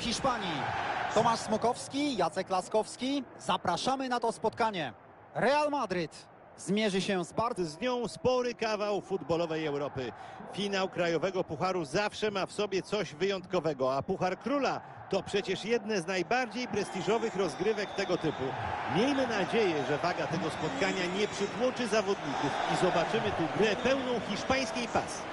Hiszpanii. Tomasz Smokowski, Jacek Laskowski. Zapraszamy na to spotkanie. Real Madryt zmierzy się z bardzo... Z nią spory kawał futbolowej Europy. Finał Krajowego Pucharu zawsze ma w sobie coś wyjątkowego, a Puchar Króla to przecież jedne z najbardziej prestiżowych rozgrywek tego typu. Miejmy nadzieję, że waga tego spotkania nie przytłoczy zawodników i zobaczymy tu grę pełną hiszpańskiej pasji.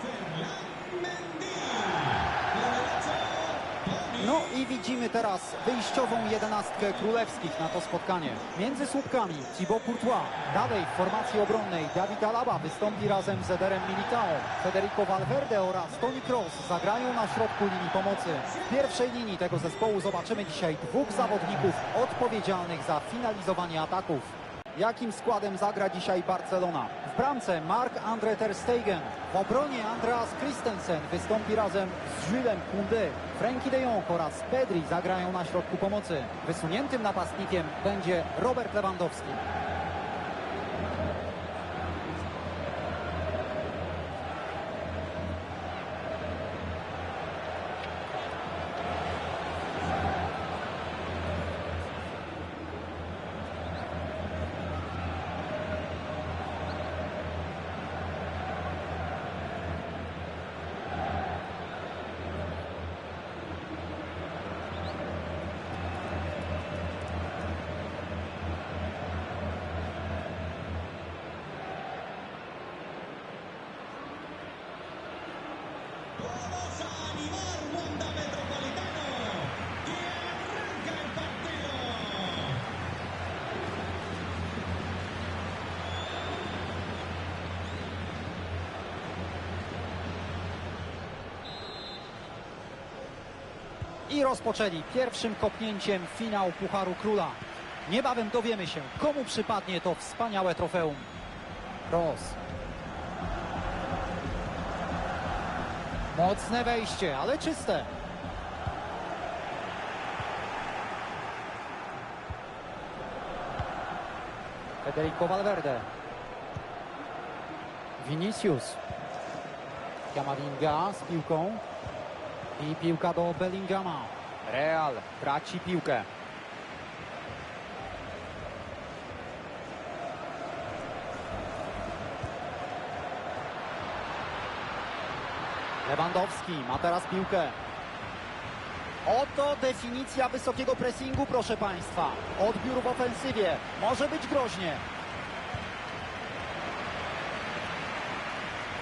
No i widzimy teraz wyjściową jedenastkę królewskich na to spotkanie. Między słupkami Thibaut Courtois. Dalej w formacji obronnej David Alaba wystąpi razem z Ederem Militao. Federico Valverde oraz Toni Kroos zagrają na środku linii pomocy. W pierwszej linii tego zespołu zobaczymy dzisiaj dwóch zawodników odpowiedzialnych za finalizowanie ataków. Jakim składem zagra dzisiaj Barcelona? W bramce Marc-André Ter Stegen. W obronie Andreas Christensen wystąpi razem z Julesem Koundé. Frenkie de Jong oraz Pedri zagrają na środku pomocy. Wysuniętym napastnikiem będzie Robert Lewandowski. I rozpoczęli pierwszym kopnięciem finał Pucharu Króla. Niebawem dowiemy się, komu przypadnie to wspaniałe trofeum. Ross. Mocne wejście, ale czyste. Federico Valverde. Vinicius. Kamavinga z piłką. I piłka do Bellingama. Real traci piłkę. Lewandowski ma teraz piłkę. Oto definicja wysokiego pressingu, proszę Państwa. Odbiór w ofensywie. Może być groźnie.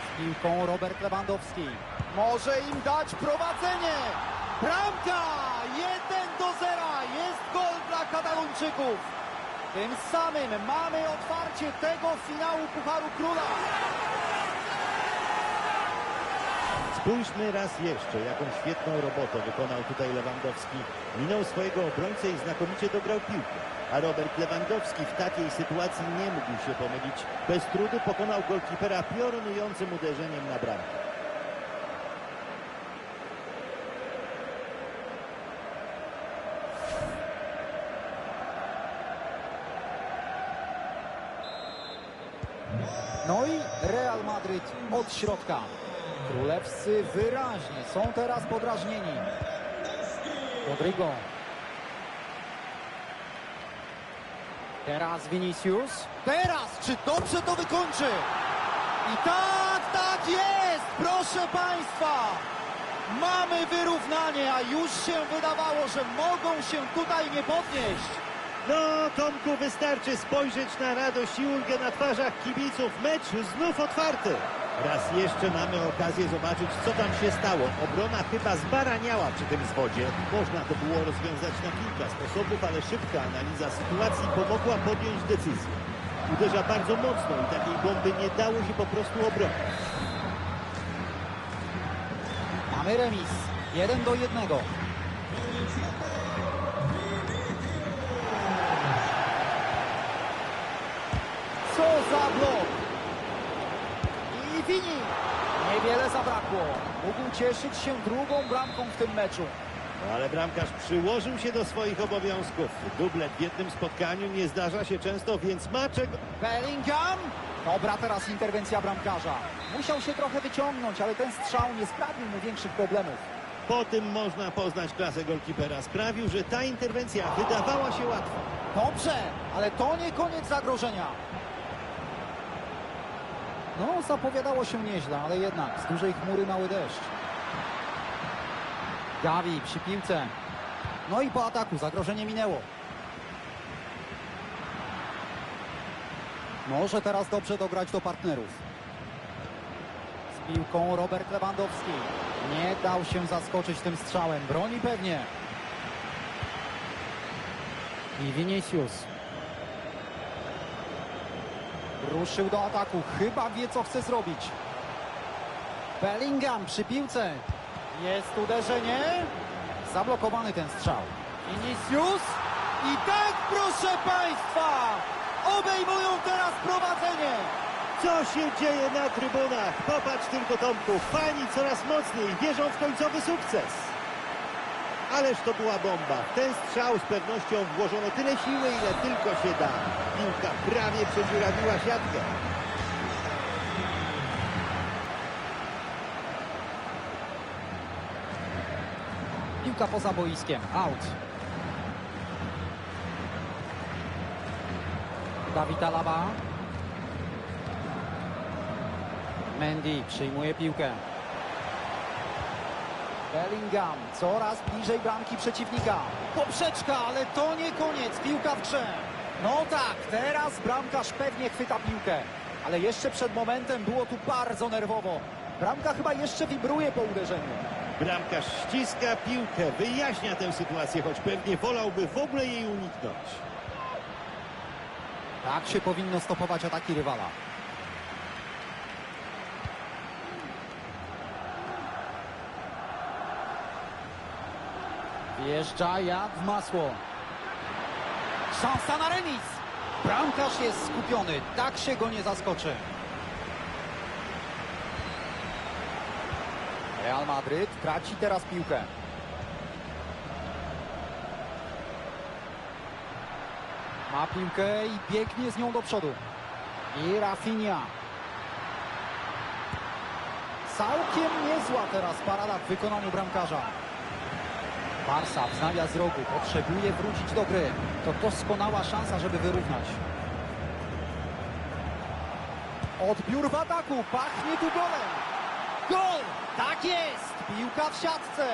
Z piłką Robert Lewandowski. Może im dać prowadzenie. Bramka! 1 do 0. Jest gol dla Katalończyków. Tym samym mamy otwarcie tego finału Pucharu Króla. Spójrzmy raz jeszcze, jaką świetną robotę wykonał tutaj Lewandowski. Minął swojego obrońcę i znakomicie dograł piłkę. A Robert Lewandowski w takiej sytuacji nie mógł się pomylić. Bez trudu pokonał golkipera piorunującym uderzeniem na bramkę. No i Madryt od środka. Królewscy wyraźnie są teraz podrażnieni. Rodrigo. Teraz Vinicius. Teraz, czy dobrze to wykończy? I tak, tak jest! Proszę Państwa! Mamy wyrównanie, a już się wydawało, że mogą się tutaj nie podnieść. No, Tomku, wystarczy spojrzeć na radość i ulgę na twarzach kibiców. Mecz znów otwarty. Raz jeszcze mamy okazję zobaczyć, co tam się stało. Obrona chyba zbaraniała przy tym zwodzie. Można to było rozwiązać na kilka sposobów, ale szybka analiza sytuacji pomogła podjąć decyzję. Uderza bardzo mocno i takiej bomby nie dało się po prostu obronić. Mamy remis. 1 do 1. Niewiele zabrakło. Mógł cieszyć się drugą bramką w tym meczu. No, ale bramkarz przyłożył się do swoich obowiązków. Dublet w jednym spotkaniu nie zdarza się często, więc ma czego... Bellingham! Dobra teraz interwencja bramkarza. Musiał się trochę wyciągnąć, ale ten strzał nie sprawił mu większych problemów. Po tym można poznać klasę golkipera. Sprawił, że ta interwencja wydawała się łatwa. Dobrze, ale to nie koniec zagrożenia. No, zapowiadało się nieźle, ale jednak z dużej chmury mały deszcz. Gavi przy piłce. No i po ataku zagrożenie minęło. Może teraz dobrze dograć do partnerów. Z piłką Robert Lewandowski. Nie dał się zaskoczyć tym strzałem. Broni pewnie. I Vinicius. Ruszył do ataku. Chyba wie, co chce zrobić. Bellingham przy piłce. Jest uderzenie. Zablokowany ten strzał. Vinicius. I tak, proszę Państwa, obejmują teraz prowadzenie. Co się dzieje na trybunach? Popatrz tylko Tomku, fani coraz mocniej wierzą w końcowy sukces. Ależ to była bomba. Ten strzał z pewnością włożono tyle siły, ile tylko się da. Piłka prawie przedziurawiła siatkę. Piłka poza boiskiem. Out. Dawid Alaba. Mendy przyjmuje piłkę. Bellingham coraz bliżej bramki przeciwnika. Poprzeczka, ale to nie koniec. Piłka w grze. No tak, teraz bramkarz pewnie chwyta piłkę. Ale jeszcze przed momentem było tu bardzo nerwowo. Bramka chyba jeszcze wibruje po uderzeniu. Bramkarz ściska piłkę, wyjaśnia tę sytuację, choć pewnie wolałby w ogóle jej uniknąć. Tak się powinno stopować ataki rywala. Wjeżdża jak w masło. Szansa na remis. Bramkarz jest skupiony. Tak się go nie zaskoczy. Real Madryt traci teraz piłkę. Ma piłkę i biegnie z nią do przodu. I Rafinha. Całkiem niezła teraz parada w wykonaniu bramkarza. Barsa wznawia z rogu, potrzebuje wrócić do gry. To doskonała szansa, żeby wyrównać. Odbiór w ataku, pachnie tu golem. Gol! Tak jest! Piłka w siatce.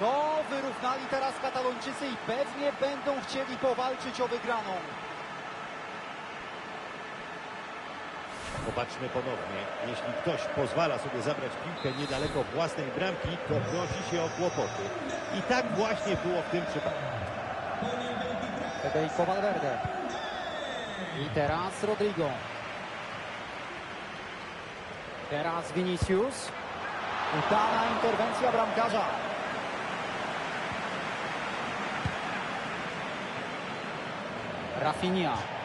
No, wyrównali teraz Katalończycy i pewnie będą chcieli powalczyć o wygraną. Popatrzmy ponownie. Jeśli ktoś pozwala sobie zabrać piłkę niedaleko własnej bramki, to prosi się o kłopoty. I tak właśnie było w tym przypadku. Federico Valverde. I teraz Rodrigo. Teraz Vinicius. Udana interwencja bramkarza. Rafinha.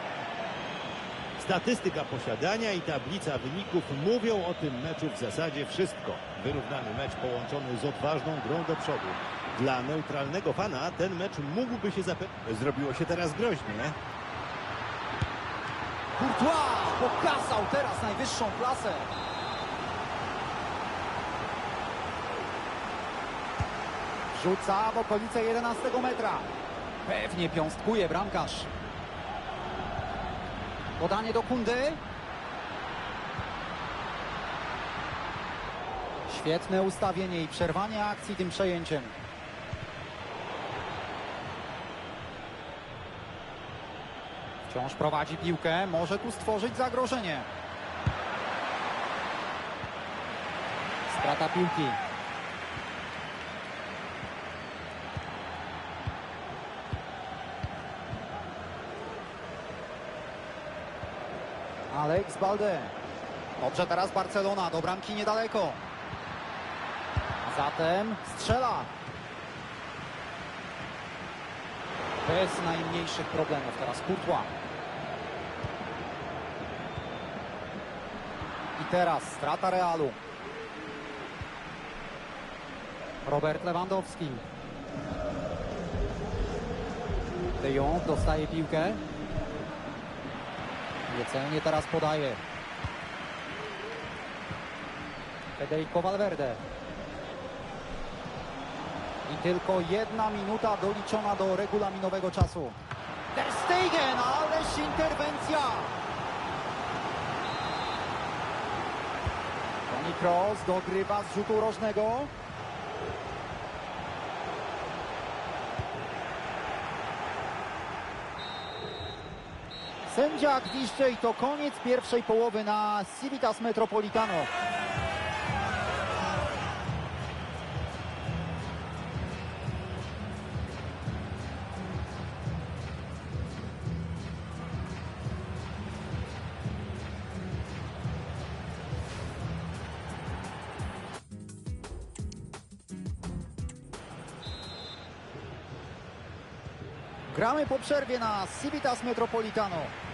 Statystyka posiadania i tablica wyników mówią o tym meczu w zasadzie wszystko. Wyrównany mecz połączony z odważną grą do przodu. Dla neutralnego fana ten mecz mógłby się zapewnić. Zrobiło się teraz groźnie. Courtois pokazał teraz najwyższą klasę. Rzuca w okolice 11 metra. Pewnie piąstkuje bramkarz. Podanie do Kundy. Świetne ustawienie i przerwanie akcji tym przejęciem. Wciąż prowadzi piłkę, może tu stworzyć zagrożenie. Strata piłki. Alex Balde. Dobrze teraz Barcelona, do bramki niedaleko. Zatem strzela. Bez najmniejszych problemów teraz Courtois. I teraz strata Realu. Robert Lewandowski. De Jong dostaje piłkę. Niecelnie teraz podaje. Federico Valverde. I tylko jedna minuta doliczona do regulaminowego czasu. Ter Stegen, ależ interwencja! Toni Kroos dogrywa z rzutu rożnego. Sędzia gwizdże i to koniec pierwszej połowy na Civitas Metropolitano. Gramy po przerwie na Civitas Metropolitano.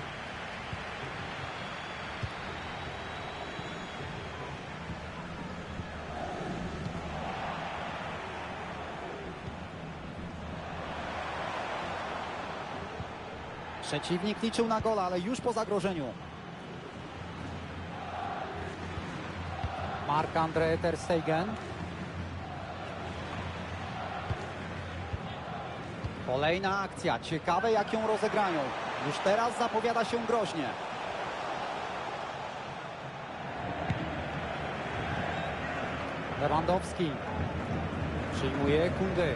Przeciwnik liczył na gola, ale już po zagrożeniu. Marc-André Ter Stegen. Kolejna akcja. Ciekawe jak ją rozegrają. Już teraz zapowiada się groźnie. Lewandowski. Przyjmuje Kundy.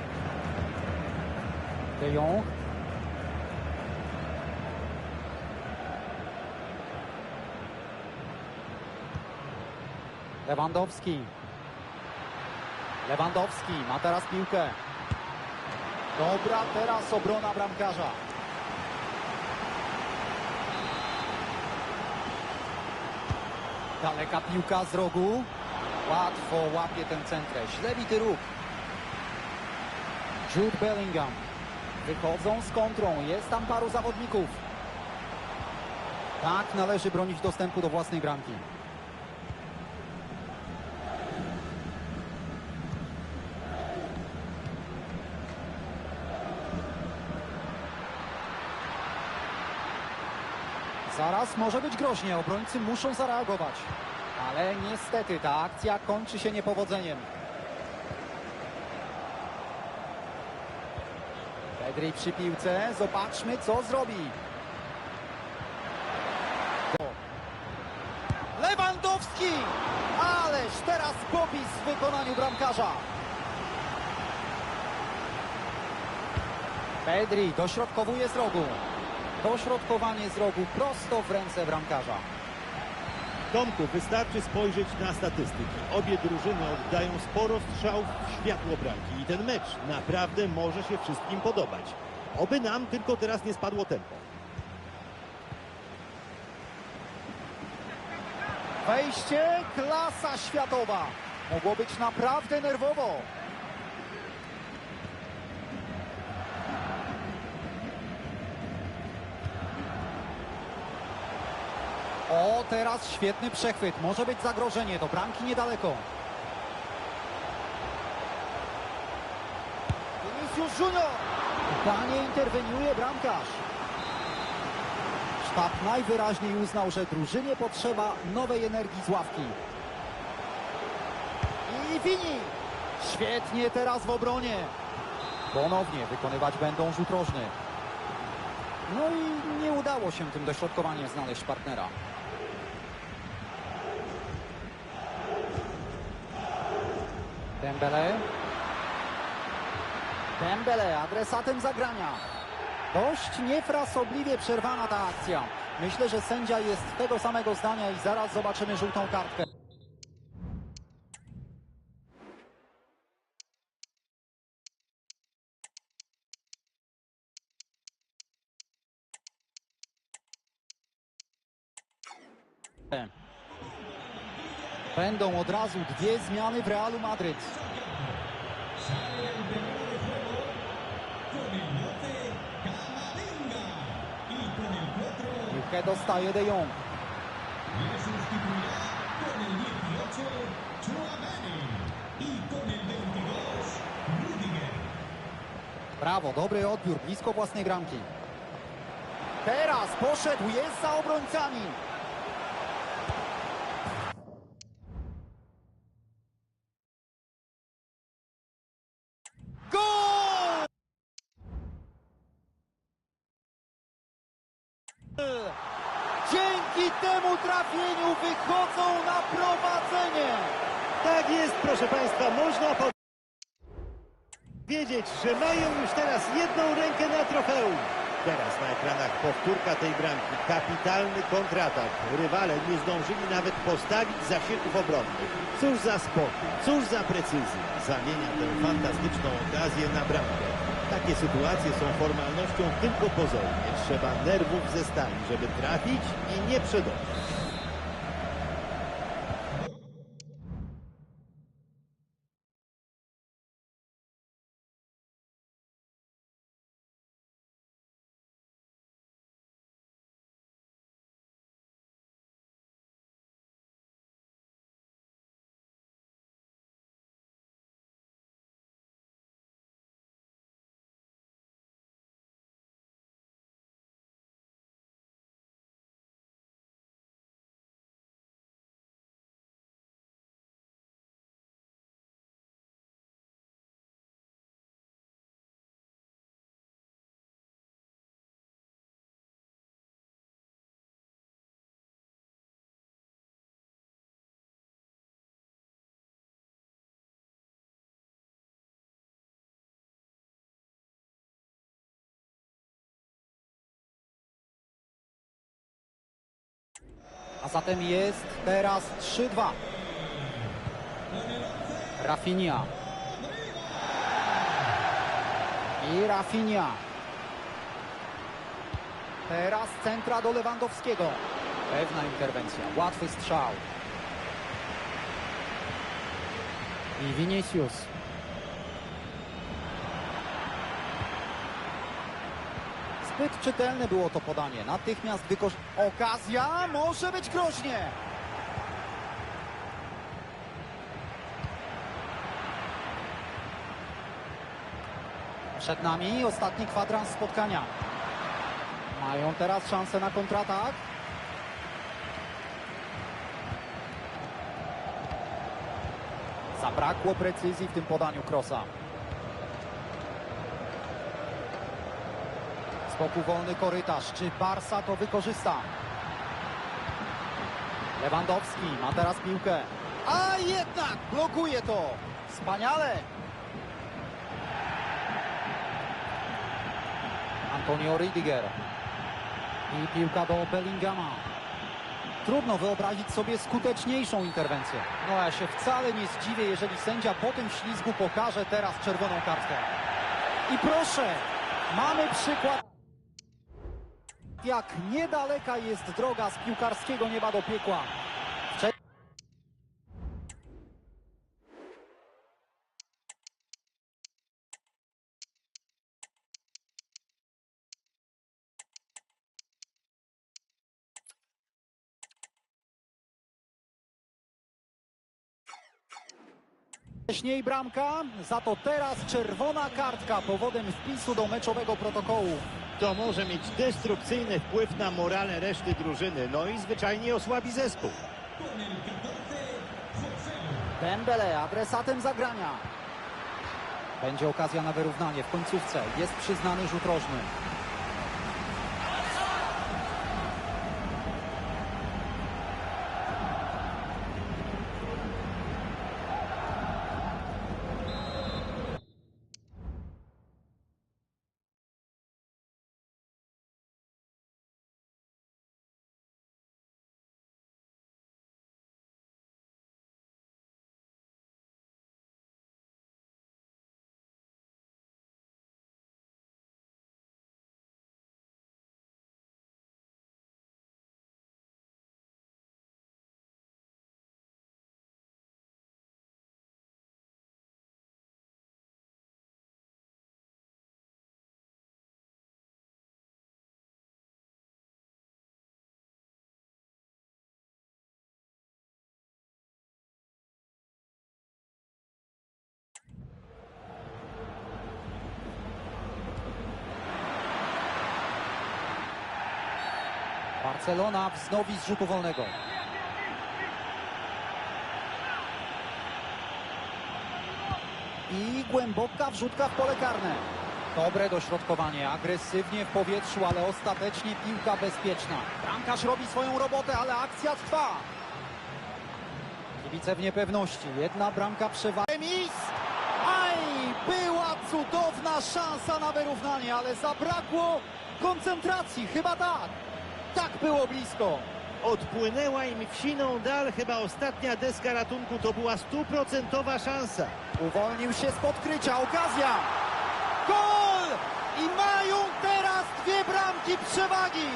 De Jong. Lewandowski. Lewandowski ma teraz piłkę. Dobra, teraz obrona bramkarza. Daleka piłka z rogu. Łatwo łapie ten centrę. Źle bity ruch. Jude Bellingham. Wychodzą z kontrą. Jest tam paru zawodników. Tak należy bronić dostępu do własnej bramki. Zaraz może być groźnie, obrońcy muszą zareagować. Ale niestety ta akcja kończy się niepowodzeniem. Pedri przy piłce, zobaczmy co zrobi. Lewandowski! Ależ teraz popis w wykonaniu bramkarza. Pedri dośrodkowuje z rogu. Dośrodkowanie z rogu prosto w ręce bramkarza. Tomku, wystarczy spojrzeć na statystyki. Obie drużyny oddają sporo strzałów w światło bramki i ten mecz naprawdę może się wszystkim podobać. Oby nam tylko teraz nie spadło tempo. Wejście klasa światowa. Mogło być naprawdę nerwowo. O, teraz świetny przechwyt. Może być zagrożenie. Do bramki niedaleko. Vinicius Junior. Danie interweniuje bramkarz. Sztab najwyraźniej uznał, że drużynie potrzeba nowej energii z ławki. I Wini! Świetnie teraz w obronie. Ponownie wykonywać będą rzut rożny. No i nie udało się tym dośrodkowaniem znaleźć partnera. Dembele. Dembele adresatem zagrania. Dość niefrasobliwie przerwana ta akcja. Myślę, że sędzia jest tego samego zdania i zaraz zobaczymy żółtą kartkę. Od razu dwie zmiany w Realu Madryt. Con el 12, Camavinga. Con el 4, Piłkę dostaje De Jong. le sustituirá con el 18, Chouameni. Con el 22, Rudiger. Brawo, dobry odbiór, blisko własnej bramki. Teraz poszedł, jest za obrońcami. Wychodzą na prowadzenie. Tak jest, proszę Państwa, można powiedzieć, że mają już teraz jedną rękę na trofeum. Teraz na ekranach powtórka tej bramki. Kapitalny kontratak. Rywale nie zdążyli nawet postawić zasieków obronnych. Cóż za spokój, cóż za precyzję. Zamienia tę fantastyczną okazję na bramkę. Takie sytuacje są formalnością tylko pozornie. Trzeba nerwów ze stali, żeby trafić i nie przedobrzyć. A zatem jest teraz 3-2. Rafinha. I Rafinha. Teraz centra do Lewandowskiego. Pewna interwencja, łatwy strzał. I Vinicius. Zbyt czytelne było to podanie. Natychmiast wykosz... Okazja może być groźnie. Przed nami ostatni kwadrans spotkania. Mają teraz szansę na kontratak. Zabrakło precyzji w tym podaniu Krosa. Z boku wolny korytarz. Czy Barsa to wykorzysta? Lewandowski ma teraz piłkę. A jednak blokuje to. Wspaniale. Antonio Ridiger. I piłka do Bellingama. Trudno wyobrazić sobie skuteczniejszą interwencję. No ja się wcale nie zdziwię, jeżeli sędzia po tym ślizgu pokaże teraz czerwoną kartkę. I proszę, mamy przykład jak niedaleka jest droga z piłkarskiego nieba do piekła. Wcze- Wcześniej bramka, za to teraz czerwona kartka powodem wpisu do meczowego protokołu. To może mieć destrukcyjny wpływ na morale reszty drużyny, no i zwyczajnie osłabi zespół. Dembele adresatem zagrania. Będzie okazja na wyrównanie w końcówce. Jest przyznany rzut rożny. Barcelona wznowi z rzutu wolnego. I głęboka wrzutka w pole karne. Dobre dośrodkowanie, agresywnie w powietrzu, ale ostatecznie piłka bezpieczna. Bramkarz robi swoją robotę, ale akcja trwa. Kibice w niepewności. Jedna bramka przewagi. Remis! Aj! Była cudowna szansa na wyrównanie, ale zabrakło koncentracji. Chyba tak. Tak było blisko. Odpłynęła im w siną dal, chyba ostatnia deska ratunku to była stuprocentowa szansa. Uwolnił się z podkrycia. Okazja! Gol! I mają teraz dwie bramki przewagi.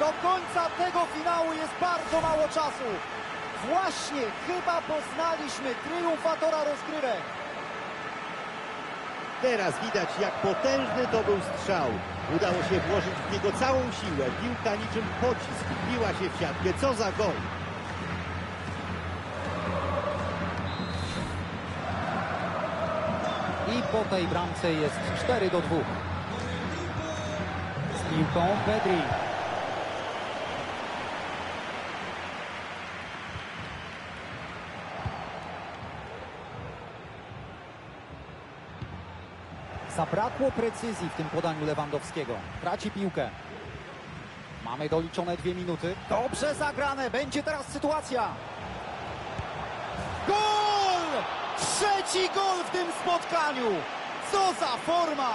Do końca tego finału jest bardzo mało czasu. Właśnie chyba poznaliśmy triumfatora rozgrywek. Teraz widać, jak potężny to był strzał. Udało się włożyć w niego całą siłę. Piłka niczym pocisk wbiła się w siatkę. Co za gol! I po tej bramce jest 4 do 2. Z piłką Pedri. Zabrakło precyzji w tym podaniu Lewandowskiego. Traci piłkę. Mamy doliczone dwie minuty. Dobrze zagrane. Będzie teraz sytuacja. Gol! Trzeci gol w tym spotkaniu! Co za forma!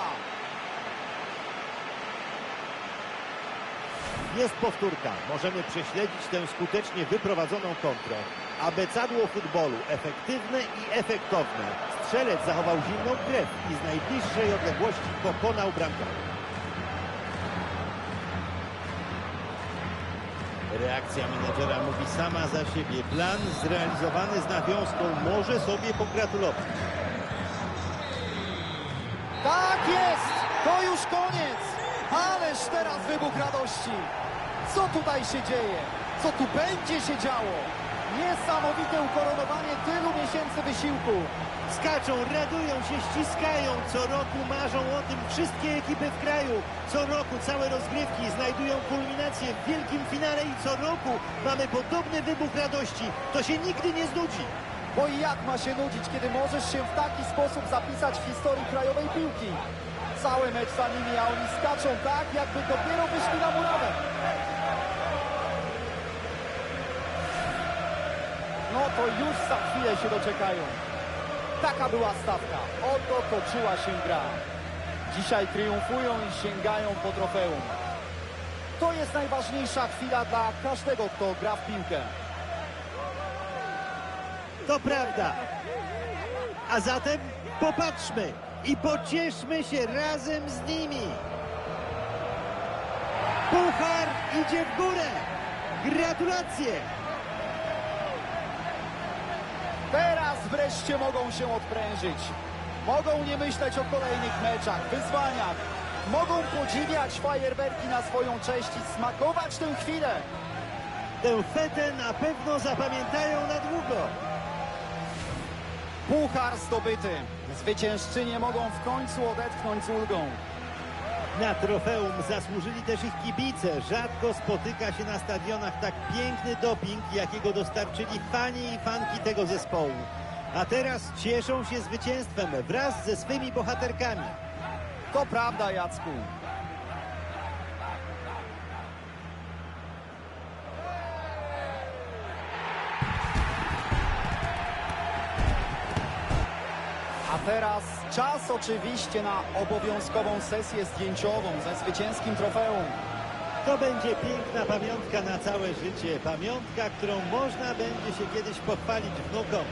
Jest powtórka. Możemy prześledzić tę skutecznie wyprowadzoną kontrę. Abecadło futbolu. Efektywne i efektowne. Strzelec zachował zimną krew i z najbliższej odległości pokonał bramkarza. Reakcja menedżera mówi sama za siebie. Plan zrealizowany z nawiązką może sobie pogratulować. Tak jest! To już koniec! Ależ teraz wybuch radości! Co tutaj się dzieje? Co tu będzie się działo? Niesamowite ukoronowanie tylu miesięcy wysiłku. Skaczą, radują się, ściskają. Co roku marzą o tym wszystkie ekipy w kraju. Co roku całe rozgrywki znajdują kulminację w wielkim finale i co roku mamy podobny wybuch radości. To się nigdy nie znudzi. Bo i jak ma się nudzić, kiedy możesz się w taki sposób zapisać w historii krajowej piłki? Cały mecz za nimi, a oni skaczą tak, jakby dopiero wyszli na murawę. No to już za chwilę się doczekają. Taka była stawka. Oto toczyła się gra. Dzisiaj triumfują i sięgają po trofeum. To jest najważniejsza chwila dla każdego, kto gra w piłkę. To prawda. A zatem popatrzmy i pocieszmy się razem z nimi. Puchar idzie w górę. Gratulacje. Teraz wreszcie mogą się odprężyć. Mogą nie myśleć o kolejnych meczach, wyzwaniach. Mogą podziwiać fajerwerki na swoją cześć i smakować tę chwilę. Tę fetę na pewno zapamiętają na długo. Puchar zdobyty. Zwyciężczynie mogą w końcu odetchnąć z ulgą. Na trofeum zasłużyli też ich kibice. Rzadko spotyka się na stadionach tak piękny doping, jakiego dostarczyli fani i fanki tego zespołu. A teraz cieszą się zwycięstwem wraz ze swymi bohaterkami. To prawda, Jacku. Teraz czas oczywiście na obowiązkową sesję zdjęciową ze zwycięskim trofeum. To będzie piękna pamiątka na całe życie. Pamiątka, którą można będzie się kiedyś pochwalić wnukom.